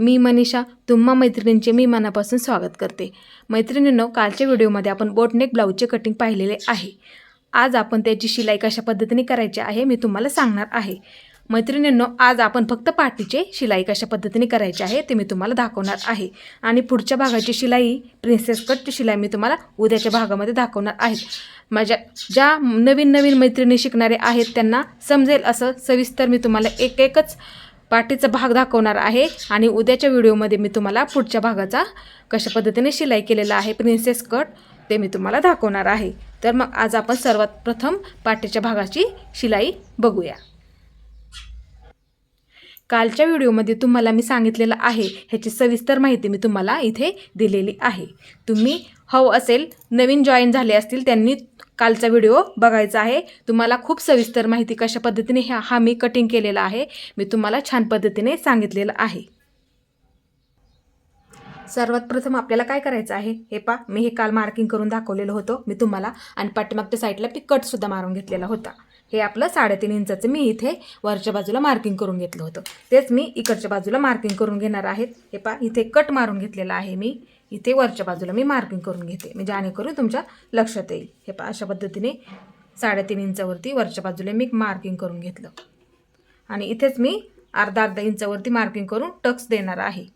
मी मनीषा तुम्हा मैत्रिणींचे मी मनापासून स्वागत करते. मैत्रिणींनो कालच्या व्हिडिओमध्ये आपण बोटनेक ब्लाऊजचे कटिंग पाहिलेले आहे. आज आपण त्याची शिलाई कशा पद्धतीने करायची आहे मी तुम्हाला सांगणार आहे. मैत्रिणींनो आज आपण फक्त पाठीचे शिलाई कशा पद्धतीने करायची आहे ते मी तुम्हाला दाखवणार आहे. आणि पुढच्या भागाची शिलाई प्रिन्सेस कटची शिलाई मी तुम्हाला उद्याच्या भागामध्ये दाखवणार आहेत माझ्या ज्या नवीन नवीन मैत्रिणी शिकणारे आहेत त्यांना समजेल असं सविस्तर मी तुम्हाला एक एकच पाठीचा भाग दाखवणार आहे आणि उद्याच्या व्हिडिओमध्ये मी तुम्हाला पुढच्या भागाचा कशा पद्धतीने शिलाई केलेला आहे प्रिन्सेस कट ते मी तुम्हाला दाखवणार आहे. तर मग आज आपण सर्वात प्रथम पाठीच्या भागाची शिलाई बघूया. कालच्या व्हिडिओमध्ये तुम्हाला मी सांगितलेलं आहे ह्याची सविस्तर माहिती मी तुम्हाला इथे दिलेली आहे. तुम्ही हवं असेल नवीन जॉईन झाले असतील त्यांनी कालचा व्हिडिओ बघायचा आहे. तुम्हाला खूप सविस्तर माहिती कशा पद्धतीने ह्या हा मी कटिंग केलेला आहे. मी तुम्हाला छान पद्धतीने सांगितलेलं आहे. सर्वात प्रथम आपल्याला काय करायचं आहे? हे पा मी हे काल मार्किंग करून दाखवलेलं होतं. मी तुम्हाला आणि पाठीमागच्या साईडला मी कटसुद्धा मारून घेतलेला होता. हे आपलं साडेतीन इंचाचं मी इथे वरच्या बाजूला मार्किंग करून घेतलं होतं. तेच मी इकडच्या बाजूला मार्किंग करून घेणार आहेत हे पा इथे कट मारून घेतलेला आहे मी. इथे वरच्या बाजूला मी मार्किंग करून घेते. म्हणजे जेणेकरून तुमच्या लक्षात येईल. हे पा अशा पद्धतीने साडेतीन इंचावरती वरच्या बाजूला मी मार्किंग करून घेतलं. आणि इथेच मी अर्धा अर्धा इंचावरती मार्किंग करून टक्स देणार आहे.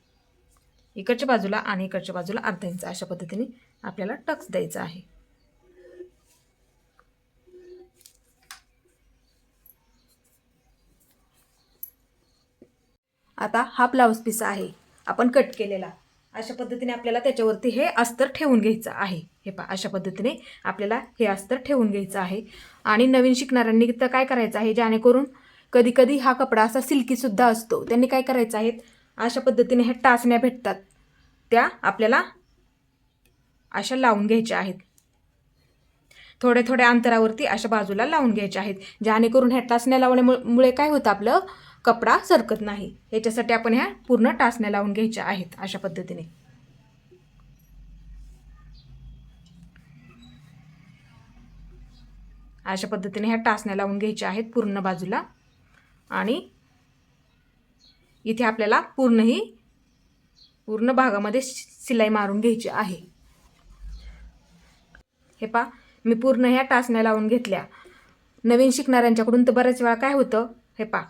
इकडच्या बाजूला आणि इकडच्या बाजूला अर्धा इंच. अशा पद्धतीने आपल्याला टक्स द्यायचा आहे. आता हा ब्लाऊज पीस आहे. आपण कट केलेला. अशा पद्धतीने आपल्याला त्याच्यावरती हे अस्तर ठेवून घ्यायचं आहे. हे पा अशा पद्धतीने आपल्याला हे अस्तर ठेवून घ्यायचं आहे. आणि नवीन शिकणाऱ्यांनी तर काय करायचं आहे जेणेकरून कधी कधी हा कपडा असा सिल्कीसुद्धा असतो. त्यांनी काय करायचं आहे अशा पद्धतीने ह्या टाचण्या भेटतात. त्या आपल्याला अशा लावून घ्यायच्या आहेत. थोड्या थोड्या अंतरावरती अशा बाजूला लावून घ्यायच्या आहेत. जेणेकरून ह्या टाचण्या लावण्यामुळे काय होतं आपलं? कपडा सरकत नाही. याच्यासाठी आपण ह्या पूर्ण टाचण्या लावून घ्यायच्या आहेत अशा पद्धतीने. अशा पद्धतीने ह्या टाचण्या लावून घ्यायच्या आहेत पूर्ण बाजूला. आणि इथे आपल्याला पूर्ण ही पूर्ण भागामध्ये सिलाई मारून घ्यायची आहे. हे पा मी पूर्ण ह्या टाचण्या लावून घेतल्या. नवीन शिकणाऱ्यांच्याकडून तर बऱ्याच वेळा काय होतं? हे पा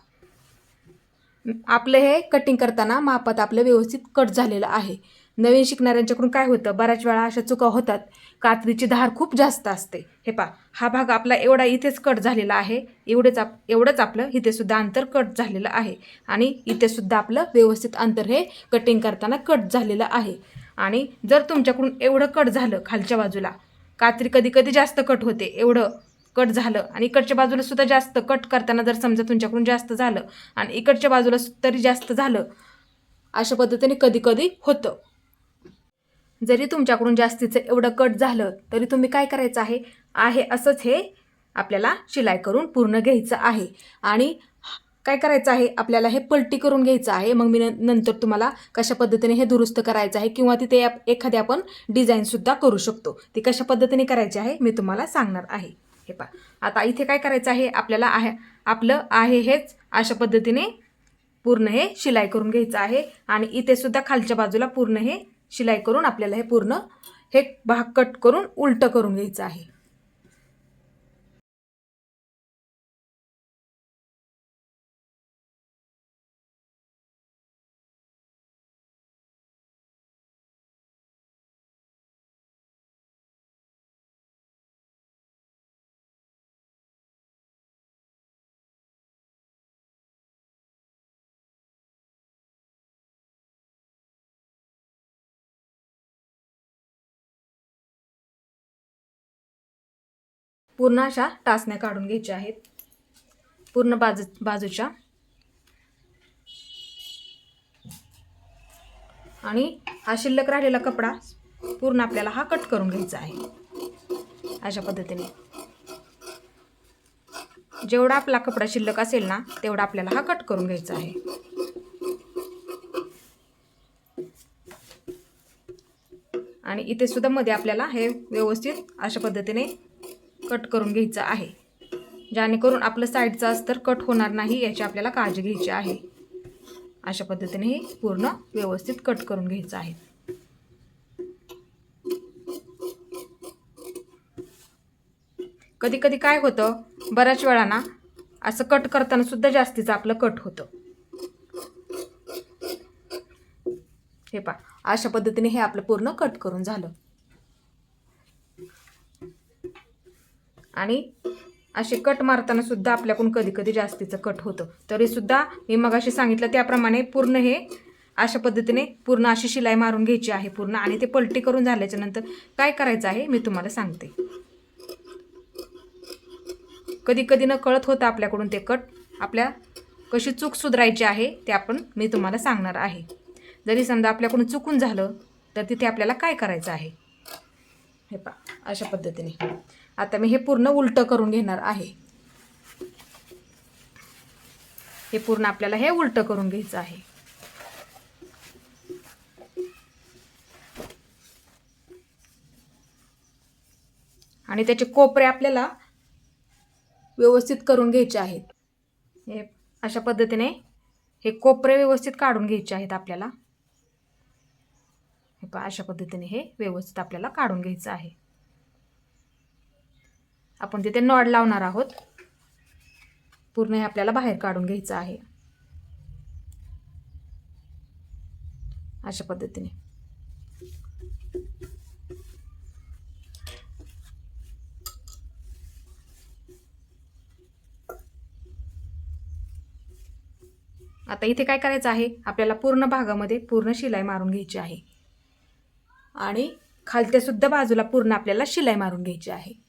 आपलं हे कटिंग करताना मापात आपलं व्यवस्थित कट झालेलं आहे. नवीन शिकणाऱ्यांच्याकडून काय होतं? बऱ्याच वेळा अशा चुका होतात. कात्रीची धार खूप जास्त असते. हे पा हा भाग आपला एवढा इथेच कट झालेला आहे. एवढेच आप एवढंच आपलं इथेसुद्धा अंतर कट झालेलं आहे. आणि इथेसुद्धा आपलं व्यवस्थित अंतर हे कटिंग करताना कट झालेलं आहे. आणि जर तुमच्याकडून एवढं कट झालं खालच्या बाजूला कात्री कधी कधी जास्त कट होते. एवढं कट झालं. आणि इकडच्या बाजूला सुद्धा जास्त कट करताना जर समजा तुमच्याकडून जास्त झालं आणि इकडच्या बाजूला तरी जास्त झालं अशा पद्धतीने कधी कधी होतं. जरी तुमच्याकडून जास्तीचं एवढं कट झालं तरी तुम्ही काय करायचं आहे? आहे असंच हे आपल्याला शिलाई करून पूर्ण घ्यायचं आहे. आणि काय करायचं आहे? आपल्याला हे पलटी करून घ्यायचं आहे. मग मी न नंतर तुम्हाला कशा पद्धतीने हे दुरुस्त करायचं आहे किंवा तिथे एखादी आपण डिझाईनसुद्धा करू शकतो. ती कशा पद्धतीने करायची आहे? मी तुम्हाला सांगणार आहे. हे पा आता इथे काय करायचं आहे? आपल्याला आहे आपलं आहे हेच अशा पद्धतीने पूर्ण हे शिलाई करून घ्यायचं आहे. आणि इथे सुद्धा खालच्या बाजूला पूर्ण हे शिलाई करून आपल्याला हे पूर्ण हे भाग कट करून उलटं करून घ्यायचं आहे. पूर्ण अशा टाचण्या काढून घ्यायच्या आहेत. पूर्ण बाजू बाजूच्या. आणि हा शिल्लक राहिलेला कपडा पूर्ण आपल्याला हा कट करून घ्यायचा आहे. अशा पद्धतीने. जेवढा आपला कपडा शिल्लक असेल ना तेवढा आपल्याला हा कट करून घ्यायचा आहे. आणि इथे सुद्धा मध्ये आपल्याला हे व्यवस्थित अशा पद्धतीने कट करून घ्यायचं आहे. जेणेकरून आपलं साईडचं अस्तर कट होणार नाही याची आपल्याला काळजी घ्यायची आहे. अशा पद्धतीने हे पूर्ण व्यवस्थित कट करून घ्यायचं आहे. कधी कधी काय होतं बऱ्याच वेळा ना असं कट करताना सुद्धा जास्तीचं आपलं कट होतं. हे पा अशा पद्धतीने हे आपलं पूर्ण कट करून झालं. आणि असे कट मारताना सुद्धा आपल्याकडून कधी कधी जास्तीचं कट होतं. तरी सुद्धा मी मगाशी सांगितलं त्याप्रमाणे पूर्ण हे अशा पद्धतीने पूर्ण अशी शिलाई मारून घ्यायची आहे पूर्ण आणि ते पलटी करून झाल्याच्यानंतर काय करायचं आहे मी तुम्हाला सांगते. कधी कधी न कळत होतं आपल्याकडून ते कट आपल्या कशी चूक सुधारायची आहे ते आपण मी तुम्हाला सांगणार आहे. जरी समजा आपल्याकडून चुकून झालं तर तिथे आपल्याला काय करायचं आहे? हे पा अशा पद्धतीने. आता मी हे पूर्ण उलटं करून घेणार आहे. हे पूर्ण आपल्याला हे उलटं करून घ्यायचं आहे. आणि त्याचे कोपरे आपल्याला व्यवस्थित करून घ्यायचे आहेत. हे अशा पद्धतीने हे कोपरे व्यवस्थित काढून घ्यायचे आहेत आपल्याला. हे अशा पद्धतीने हे व्यवस्थित आपल्याला काढून घ्यायचं आहे. आपण तिथे नॉड लावणार आहोत. पूर्ण हे आपल्याला बाहेर काढून घ्यायचं आहे. अशा पद्धतीने. आता इथे काय करायचं आहे? आपल्याला पूर्ण भागामध्ये पूर्ण शिलाई मारून घ्यायची आहे. आणि खालत्यासुद्धा बाजूला पूर्ण आपल्याला शिलाई मारून घ्यायची आहे.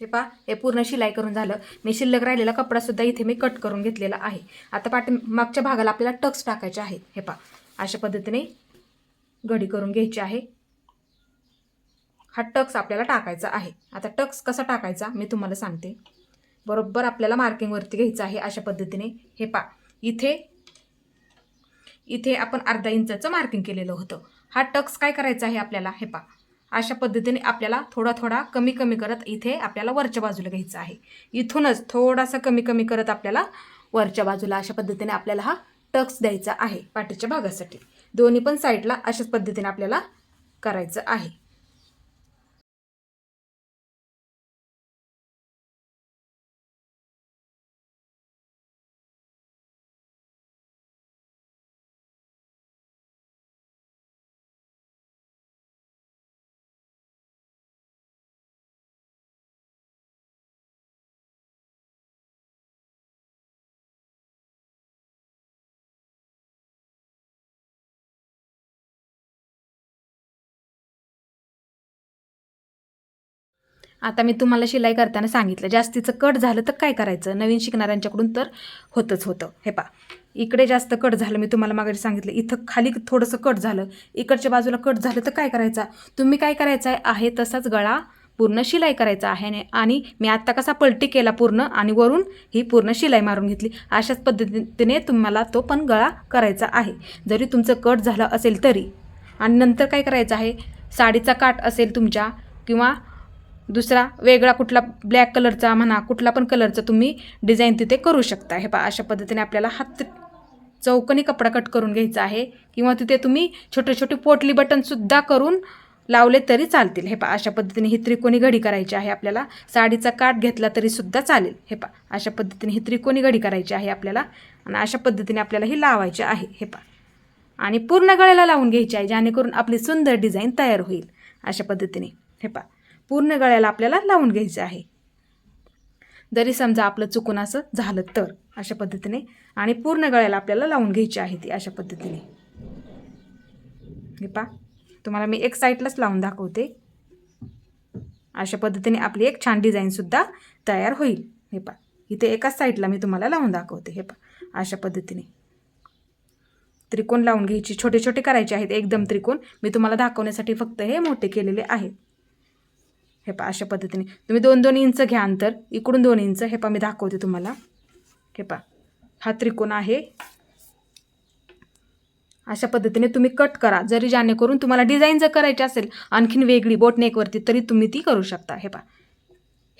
हे पा हे पूर्ण शिलाई करून झालं. मी शिल्लक राहिलेला कपडासुद्धा इथे मी कट करून घेतलेला आहे. आता पाठी मागच्या भागाला आपल्याला टक्स टाकायचे आहेत. हे पा अशा पद्धतीने घडी करून घ्यायची आहे. हा टक्स आपल्याला टाकायचा आहे. आता टक्स कसा टाकायचा मी तुम्हाला सांगते. बरोबर आपल्याला मार्किंगवरती घ्यायचं आहे अशा पद्धतीने. हे पा इथे इथे आपण अर्धा इंचाचं मार्किंग केलेलं होतं. हा टक्स काय करायचा आहे आपल्याला? हे पा अशा पद्धतीने आपल्याला थोडा थोडा कमी कमी करत इथे आपल्याला वरच्या बाजूला घ्यायचं आहे. इथूनच थोडासा कमी कमी करत आपल्याला वरच्या बाजूला अशा पद्धतीने आपल्याला हा टक्स द्यायचा आहे पाठीच्या भागासाठी. दोन्ही पण साईडला अशाच पद्धतीने आपल्याला करायचं आहे. आता मी तुम्हाला शिलाई करताना सांगितलं. जास्तीचं कट झालं तर काय करायचं? नवीन शिकणाऱ्यांच्याकडून तर होतंच होतं. हे पा इकडे जास्त कट झालं मी तुम्हाला मागे सांगितलं. इथं खाली थोडंसं कट झालं. इकडच्या बाजूला कट झालं तर काय करायचं? तुम्ही काय करायचं आहे आहे तसाच गळा पूर्ण शिलाई करायचा आहे आणि- आणि मी आत्ता कसा पलटी केला पूर्ण आणि वरून ही पूर्ण शिलाई मारून घेतली. अशाच पद्धतीने तुम्हाला तो पण गळा करायचा आहे. जरी तुमचं कट झालं असेल तरी. आणि नंतर काय करायचं आहे? साडीचा काठ असेल तुमच्या किंवा दुसरा वेगळा कुठला ब्लॅक कलरचा म्हणा कुठला पण कलरचा तुम्ही डिझाईन तिथे करू शकता. हे पा अशा पद्धतीने आपल्याला हात चौकनी कपडा कट करून घ्यायचा आहे. किंवा तिथे तुम्ही छोटे छोटे पोटली बटनसुद्धा करून लावले तरी चालतील. हे पा अशा पद्धतीने ही त्रिकोणी घडी करायची आहे आपल्याला. साडीचा काठ घेतला तरी सुद्धा चालेल. हे पा अशा पद्धतीने ही त्रिकोणी घडी करायची आहे आपल्याला. आणि अशा पद्धतीने आपल्याला ही लावायची आहे. हे पा आणि पूर्ण गळ्याला लावून घ्यायची आहे जेणेकरून आपली सुंदर डिझाईन तयार होईल. अशा पद्धतीने. हे पा पूर्ण गळ्याला आपल्याला लावून घ्यायचं आहे. जरी समजा आपलं चुकून असं झालं तर अशा पद्धतीने. आणि पूर्ण गळ्याला आपल्याला लावून घ्यायची आहे ती अशा पद्धतीने. हे पा तुम्हाला मी एक साईडलाच लावून दाखवते. अशा पद्धतीने आपली एक छान डिझाईनसुद्धा तयार होईल. हे पा इथे एकाच साईडला मी तुम्हाला लावून दाखवते. हे पा अशा पद्धतीने. त्रिकोण लावून घ्यायची छोटे छोटे करायचे आहेत. एकदम त्रिकोण. मी तुम्हाला दाखवण्यासाठी फक्त हे मोठे केलेले आहेत. हे पा अशा पद्धतीने. तुम्ही दोन दोन इंच घ्या अंतर. इकडून दोन इंच. हे पा मी दाखवते तुम्हाला. हे पा हा त्रिकोण आहे. अशा पद्धतीने तुम्ही कट करा. जरी जेणेकरून तुम्हाला डिझाईन जर करायची असेल आणखीन वेगळी बोटनेकवरती तरी तुम्ही ती करू शकता. हे पा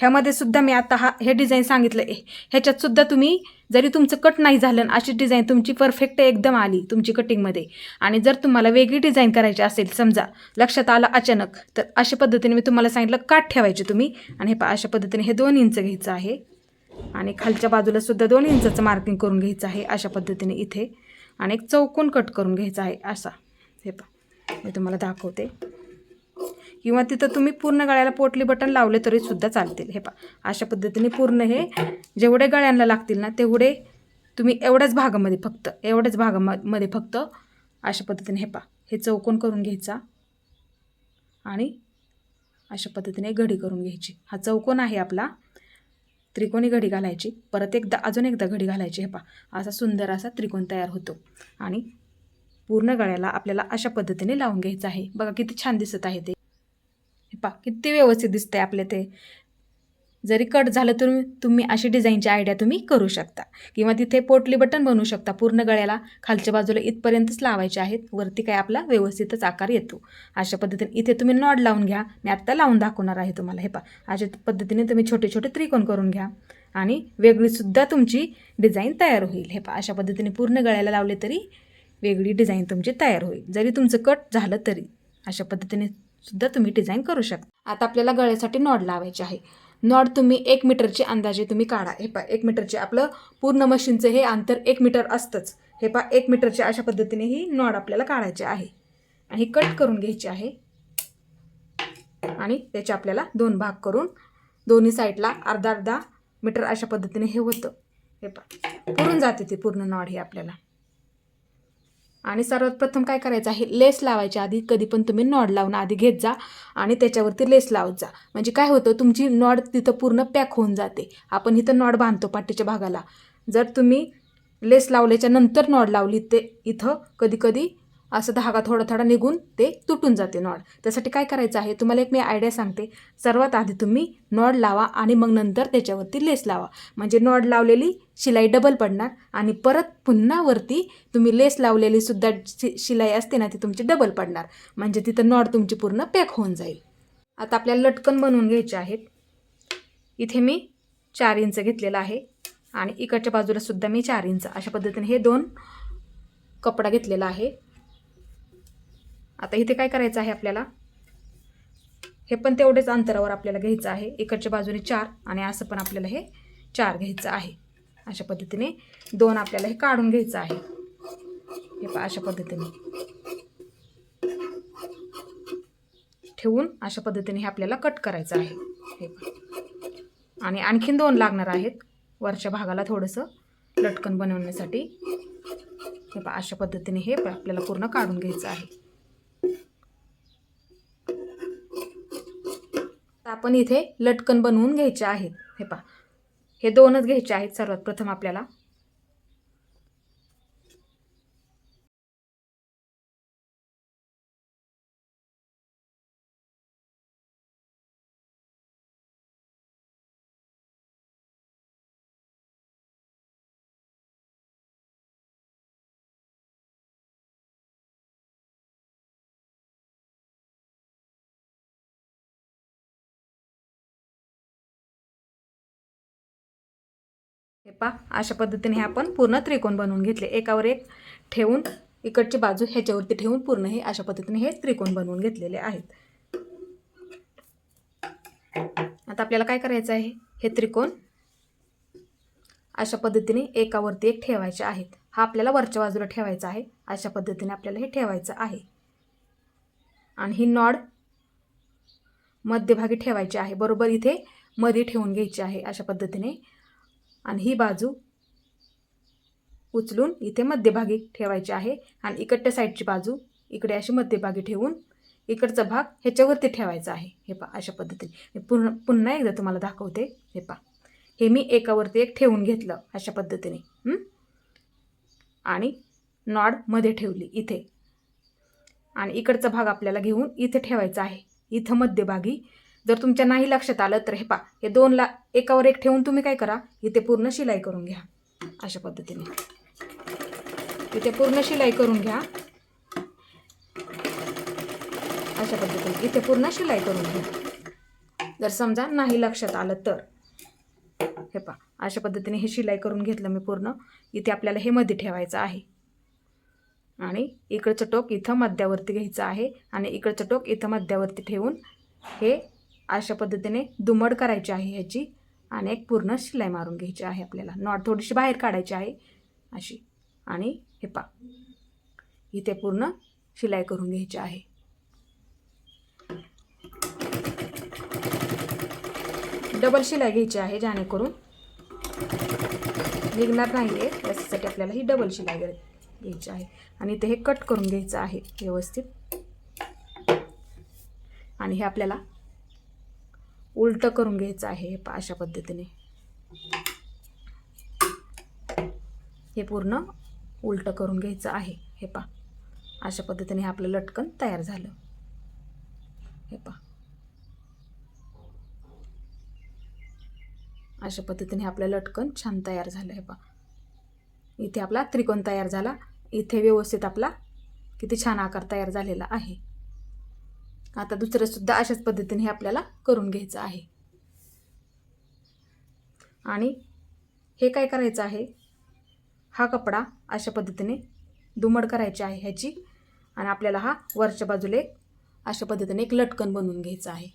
ह्यामध्ये सुद्धा मी आता हा हे डिझाईन सांगितलं आहे ह्याच्यात सुद्धा तुम्ही जरी तुमचं कट नाही झालं अशी डिझाईन तुमची परफेक्ट एकदम आली तुमची कटिंगमध्ये आणि जर तुम्हाला वेगळी डिझाईन करायची असेल समजा लक्षात आलं अचानक तर अशा पद्धतीने मी तुम्हाला सांगितलं काठ ठेवायचे तुम्ही. आणि हे पा अशा पद्धतीने हे दोन इंच घ्यायचं आहे. आणि खालच्या बाजूला सुद्धा दोन इंचाचं मार्किंग करून घ्यायचं आहे अशा पद्धतीने इथे. आणि एक चौकोन कट करून घ्यायचा आहे असा. हे पा मी तुम्हाला दाखवते. किंवा तिथं तुम्ही पूर्ण गळ्याला पोटली बटन लावले तरी सुद्धा चालतील. हे पा अशा पद्धतीने पूर्ण हे जेवढे गळ्यांना लागतील ना तेवढे तुम्ही एवढ्याच भागामध्ये फक्त एवढ्याच भागामध्ये फक्त अशा पद्धतीने हे पा हे चौकोन करून घ्यायचा आणि अशा पद्धतीने घडी करून घ्यायची. हा चौकोन आहे आपला त्रिकोणी घडी घालायची. परत एकदा अजून एकदा घडी घालायची. हे पा असा सुंदर असा त्रिकोण तयार होतो. आणि पूर्ण गळ्याला आपल्याला अशा पद्धतीने लावून घ्यायचं आहे. बघा किती छान दिसत आहे ते. पा किती व्यवस्थित दिसतंय आपले ते. जरी कट झालं तर तुम्ही अशी डिझाईनची आयडिया तुम्ही करू शकता. किंवा तिथे पोटली बटन बनवू शकता. पूर्ण गळ्याला खालच्या बाजूला इथपर्यंतच लावायचे आहेत. वरती काय आपला व्यवस्थितच आकार येतो. अशा पद्धतीने इथे तुम्ही नॉड लावून घ्या. मी आत्ता लावून दाखवणार आहे तुम्हाला. हे पा अशा पद्धतीने तुम्ही छोटे छोटे त्रिकोण करून घ्या. आणि वेगळीसुद्धा तुमची डिझाईन तयार होईल. हे पा अशा पद्धतीने पूर्ण गळ्याला लावले तरी वेगळी डिझाईन तुमची तयार होईल. जरी तुमचं कट झालं तरी अशा पद्धतीने सुद्धा तुम्ही डिझाईन करू शकता. आता आपल्याला गळ्यासाठी नॉड लावायचे आहे. नॉड तुम्ही एक मीटरचे अंदाजे तुम्ही काढा. हे पा एक मीटरचे आपलं पूर्ण मशीनचं हे अंतर एक मीटर असतंच. हे पा एक मीटरचे अशा पद्धतीने ही नॉड आपल्याला काढायचे आहे. आणि कट करून घ्यायची आहे. आणि त्याचे आपल्याला दोन भाग करून दोन्ही साईडला अर्धा अर्धा मीटर अशा पद्धतीने हे होतं. हे पा पुरून जाते ते पूर्ण नॉड हे आपल्याला. आणि सर्वात प्रथम काय करायचं आहे? लेस लावायच्या आधी कधी पण तुम्ही नॉड लावून आधी घेत जा आणि त्याच्यावरती लेस लावत जा. म्हणजे काय होतं? तुमची नॉड तिथं पूर्ण पॅक होऊन जाते. आपण इथं नॉड बांधतो पाठीच्या भागाला. जर तुम्ही लेस लावल्याच्या नंतर नॉड लावली ते इथं कधी कधी असं धागा थोडा थोडा निघून ते तुटून जाते नॉड. त्यासाठी काय करायचं आहे? तुम्हाला एक मी आयडिया सांगते. सर्वात आधी तुम्ही नॉड लावा आणि मग नंतर त्याच्यावरती लेस लावा. म्हणजे नॉड लावलेली शिलाई डबल पडणार आणि परत पुन्हा वरती तुम्ही लेस लावलेली सुद्धा शि शिलाई असते ना ती तुमची डबल पडणार. म्हणजे तिथं नॉड तुमची पूर्ण पॅक होऊन जाईल. आता आपल्याला लटकन बनवून घ्यायचे आहेत. इथे मी चार इंच घेतलेलं आहे आणि इकडच्या बाजूला सुद्धा मी चार इंच. अशा पद्धतीने हे दोन कपडा घेतलेला आहे. आता इथे काय करायचं आहे आपल्याला? हे पण तेवढेच अंतरावर आपल्याला घ्यायचं आहे. इकडच्या बाजूने चार आणि असं पण आपल्याला हे चार घ्यायचं आहे. अशा पद्धतीने दोन आपल्याला हे काढून घ्यायचं आहे. हे पहा अशा पद्धतीने. ठेवून अशा पद्धतीने हे आपल्याला कट करायचं आहे. हे आणि आणखीन दोन लागणार आहेत. वरच्या भागाला थोडंसं लटकन बनवण्यासाठी. हे पहा अशा पद्धतीने हे आपल्याला पूर्ण काढून घ्यायचं आहे. आपण इथे लटकन बनवून घ्यायचे आहेत हे पहा. हे दोनच घ्यायचे आहेत सर्वात प्रथम आपल्याला. हे पा अशा पद्धतीने हे आपण पूर्ण त्रिकोण बनवून घेतले. एकावर एक ठेवून इकडची बाजू ह्याच्यावरती ठेवून पूर्ण हे अशा पद्धतीने हे त्रिकोण बनवून घेतलेले आहेत. आता आपल्याला काय करायचं आहे? हे त्रिकोण अशा पद्धतीने एकावरती एक ठेवायचे आहेत. हा आपल्याला वरच्या बाजूला ठेवायचा आहे. अशा पद्धतीने आपल्याला हे ठेवायचं आहे. आणि ही नॉड मध्यभागी ठेवायची आहे. बरोबर इथे मध्ये ठेवून घ्यायची आहे. अशा पद्धतीने आणि ही बाजू उचलून इथे मध्यभागी ठेवायची आहे आणि इकडच्या साईडची बाजू इकडे अशी मध्यभागी ठेवून इकडचा भाग ह्याच्यावरती ठेवायचा आहे. हे पा अशा पद्धतीने. मी पुन्हा पुन्हा एकदा तुम्हाला दाखवते. हे पा हे मी एकावरती एक ठेवून घेतलं अशा पद्धतीने. आणि नॉडमध्ये ठेवली इथे. आणि इकडचा भाग आपल्याला घेऊन इथे ठेवायचा आहे. इथं मध्यभागी जर तुमच्या नाही लक्षात आलं तर हे पा हे दोनला एकावर एक ठेवून तुम्ही काय करा इथे पूर्ण शिलाई करून घ्या. अशा पद्धतीने. इथे पूर्ण शिलाई करून घ्या. अशा पद्धतीने. इथे पूर्ण शिलाई करून घ्या. जर समजा नाही लक्षात आलं तर. हे पा अशा पद्धतीने हे शिलाई करून घेतलं मी पूर्ण. इथे आपल्याला हे मध्ये ठेवायचं आहे. आणि इकडचं टोक इथं मध्यावरती घ्यायचं आहे. आणि इकडचं टोक इथं मध्यावरती ठेवून हे अशा पद्धतीने दुमड करायची आहे ह्याची आणि एक पूर्ण शिलाई मारून घ्यायची आहे आपल्याला. नॉट थोडीशी बाहेर काढायची आहे अशी. आणि हे पा इथे पूर्ण शिलाई करून घ्यायची आहे. डबल शिलाई घ्यायची आहे जेणेकरून निघणार नाही आहे याच्यासाठी आपल्याला ही डबल शिलाई घ्यायची आहे. आणि इथे हे कट करून घ्यायचं आहे व्यवस्थित. आणि हे आपल्याला उलटं करून घ्यायचं आहे हे अशा पद्धतीने. हे पूर्ण उलटं करून घ्यायचं आहे हे पा. अशा पद्धतीने हे आपलं लटकन तयार झालं. हे पा. अशा पद्धतीने आपलं लटकन छान तयार झालं हे पा. इथे आपला त्रिकोण तयार झाला. इथे व्यवस्थित आपला किती छान आकार तयार झालेला आहे. आता दुसरं सुद्धा अशाच पद्धतीने हे आपल्याला करून घ्यायचं आहे. आणि हे काय करायचं आहे? हा कपडा अशा पद्धतीने दुमड करायची आहे ह्याची. आणि आपल्याला हा वरच्या बाजूला एक अशा पद्धतीने एक लटकन बनवून घ्यायचं आहे.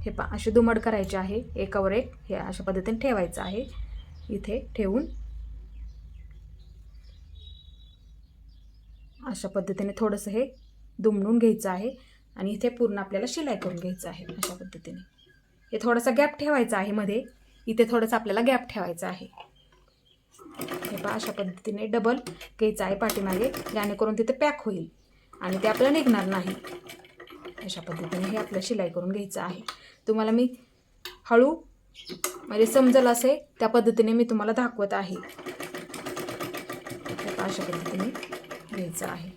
हे पा अशी दुमड करायची आहे. एकावर एक हे अशा पद्धतीने ठेवायचं आहे. इथे ठेवून अशा पद्धतीने थोडंसं हे दुमडून घ्यायचं आहे आणि इथे पूर्ण आपल्याला शिलाई करून घ्यायचं आहे अशा पद्धतीने. हे थोडासा गॅप ठेवायचा आहे मध्ये. इथे थोडंसं आपल्याला गॅप ठेवायचा आहे. हे पहा अशा पद्धतीने डबल घ्यायचं आहे पाठीमागे जेणेकरून तिथे पॅक होईल आणि ते आपल्याला निघणार नाही. अशा पद्धतीने हे आपलं शिलाई करून घ्यायचं आहे. तुम्हाला मी हळू म्हणजे समजलं असे त्या पद्धतीने मी तुम्हाला दाखवत आहे. अशा पद्धतीने घ्यायचं आहे.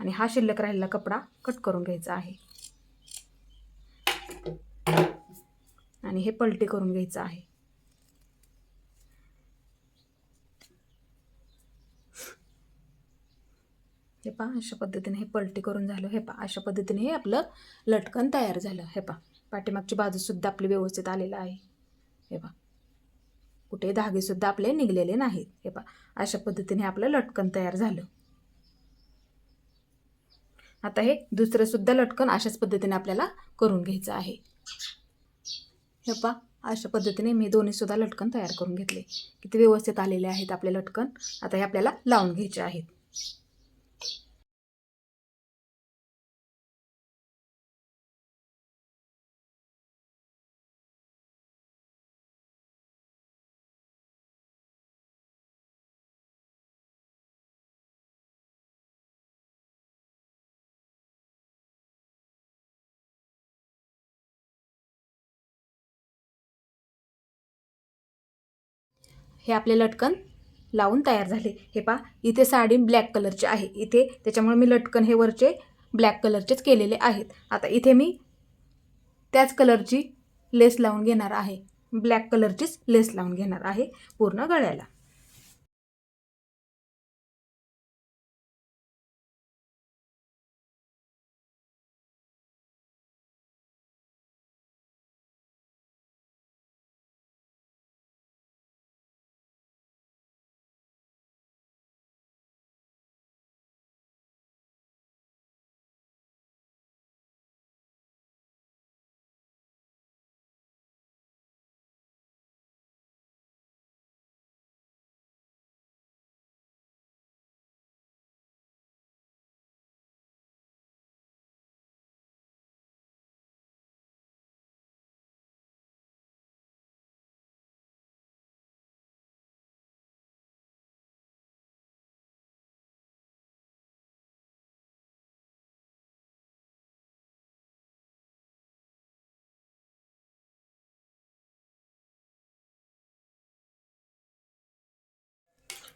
आणि हा शिल्लक राहिलेला कपडा कट करून घ्यायचा आहे. आणि हे पलटी करून घ्यायचं आहे. हे पहा अशा पद्धतीने हे पलटी करून झालं. हे पहा अशा पद्धतीने हे आपलं लटकन तयार झालं. हे पहा पाठीमागची बाजूसुद्धा आपली व्यवस्थित आलेलं आहे. हे पहा कुठे धागेसुद्धा आपले निघलेले नाहीत. हे पहा अशा पद्धतीने आपलं लटकन तयार झालं. आता हे दुसरं सुद्धा लटकन अशाच पद्धतीने आपल्याला करून घ्यायचं आहे. हे पहा अशा पद्धतीने मी दोन्ही सुद्धा लटकन तयार करून घेतले. किती व्यवस्थित आलेले आहेत आपले लटकन. आता हे आपल्याला लावून घ्यायचे आहेत. हे आपले लटकन लावून तयार झाले. हे पा इथे साडी ब्लॅक कलरची आहे. इथे त्याच्यामुळे मी लटकन हे वरचे ब्लॅक कलरचेच केलेले आहेत. आता इथे मी त्याच कलरची लेस लावून घेणार आहे. ब्लॅक कलरचीच लेस लावून घेणार आहे पूर्ण गळ्याला.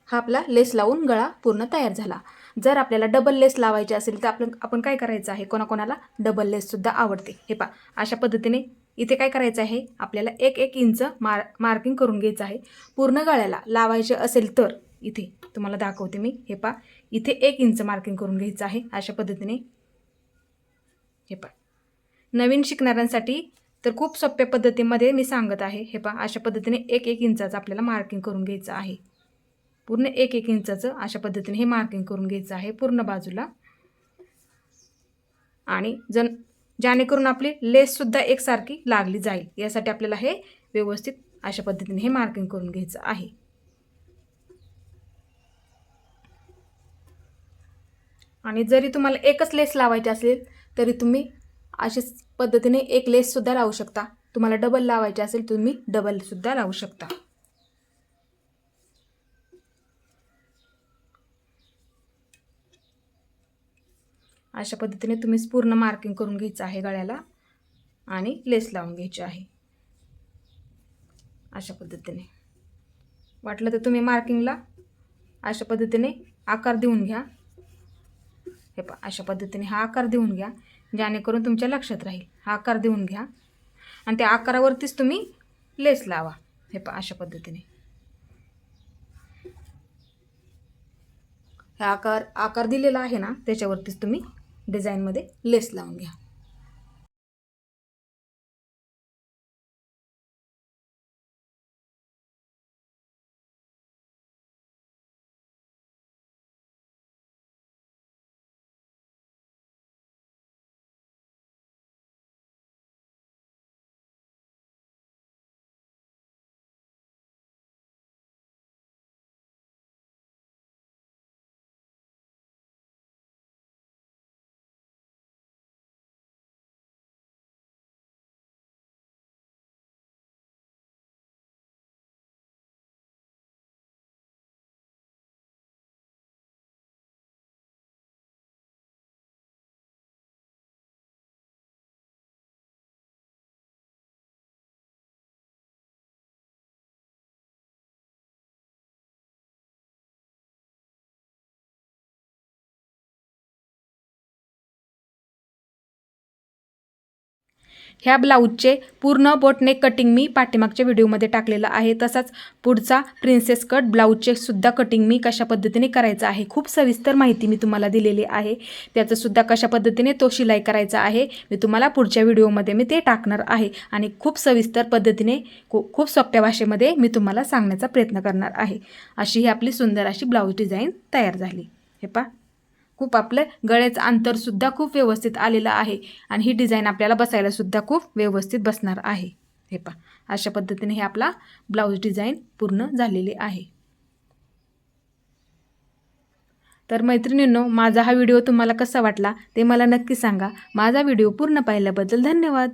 हा आपला लेस लावून गळा पूर्ण तयार झाला. जर आपल्याला डबल लेस लावायची असेल तर आपण आपण काय करायचं आहे? कोणाकोणाला डबल लेससुद्धा आवडते. हे पा अशा पद्धतीने इथे काय करायचं आहे? आपल्याला एक एक इंच मार मार्किंग करून घ्यायचं आहे. पूर्ण गळ्याला लावायचे असेल तर इथे तुम्हाला दाखवते मी. हे पा इथे एक इंच मार्किंग करून घ्यायचं आहे. अशा पद्धतीने हे पा नवीन शिकणाऱ्यांसाठी तर खूप सोप्या पद्धतीमध्ये मी सांगत आहे. हे पा अशा पद्धतीने एक एक इंचाचं आपल्याला मार्किंग करून घ्यायचं आहे. पूर्ण एक एक इंचाचं अशा पद्धतीने हे मार्किंग करून घ्यायचं आहे पूर्ण बाजूला. आणि जन जेणेकरून आपली लेससुद्धा एकसारखी लागली जाईल. यासाठी आपल्याला हे व्यवस्थित अशा पद्धतीने हे मार्किंग करून घ्यायचं आहे. आणि जरी तुम्हाला एकच लेस लावायची असेल तरी तुम्ही अशाच पद्धतीने एक लेससुद्धा लावू शकता. तुम्हाला डबल लावायचे असेल तुम्ही डबलसुद्धा लावू शकता. अशा पद्धतीने तुम्ही पूर्ण मार्किंग करून घ्यायचं आहे गळ्याला आणि लेस लावून घ्यायची आहे. अशा पद्धतीने. वाटलं तर तुम्ही मार्किंगला अशा पद्धतीने आकार देऊन घ्या. हे पा अशा पद्धतीने हा आकार देऊन घ्या जेणेकरून तुमच्या लक्षात राहील. हा आकार देऊन घ्या आणि त्या आकारावरतीच तुम्ही लेस लावा. हे पा अशा पद्धतीने. हा आकार आकार दिलेला आहे ना त्याच्यावरतीच तुम्ही डिझाईनमध्ये लेस लावून घ्या. ह्या ब्लाऊजचे पूर्ण बोटनेक कटिंग मी पाठीमागच्या व्हिडिओमध्ये टाकलेलं आहे. तसाच पुढचा प्रिन्सेस कट ब्लाऊजचे सुद्धा कटिंग मी कशा पद्धतीने करायचं आहे खूप सविस्तर माहिती मी तुम्हाला दिलेली आहे. त्याचंसुद्धा कशा पद्धतीने तो शिलाई करायचा आहे मी तुम्हाला पुढच्या व्हिडिओमध्ये मी ते टाकणार आहे. आणि खूप सविस्तर पद्धतीने खूप सोप्या भाषेमध्ये मी तुम्हाला सांगण्याचा प्रयत्न करणार आहे. अशी ही आपली सुंदर अशी ब्लाऊज डिझाईन तयार झाली. हे पा खूप आपलं गळ्याचं अंतरसुद्धा खूप व्यवस्थित आलेलं आहे. आणि ही डिझाईन आपल्याला बसायला सुद्धा खूप व्यवस्थित बसणार आहे. हे पा अशा पद्धतीने हे आपला ब्लाऊज डिझाईन पूर्ण झालेली आहे. तर मैत्रिणींनो माझा हा व्हिडिओ तुम्हाला कसा वाटला ते मला नक्की सांगा. माझा व्हिडिओ पूर्ण पाहिल्याबद्दल धन्यवाद.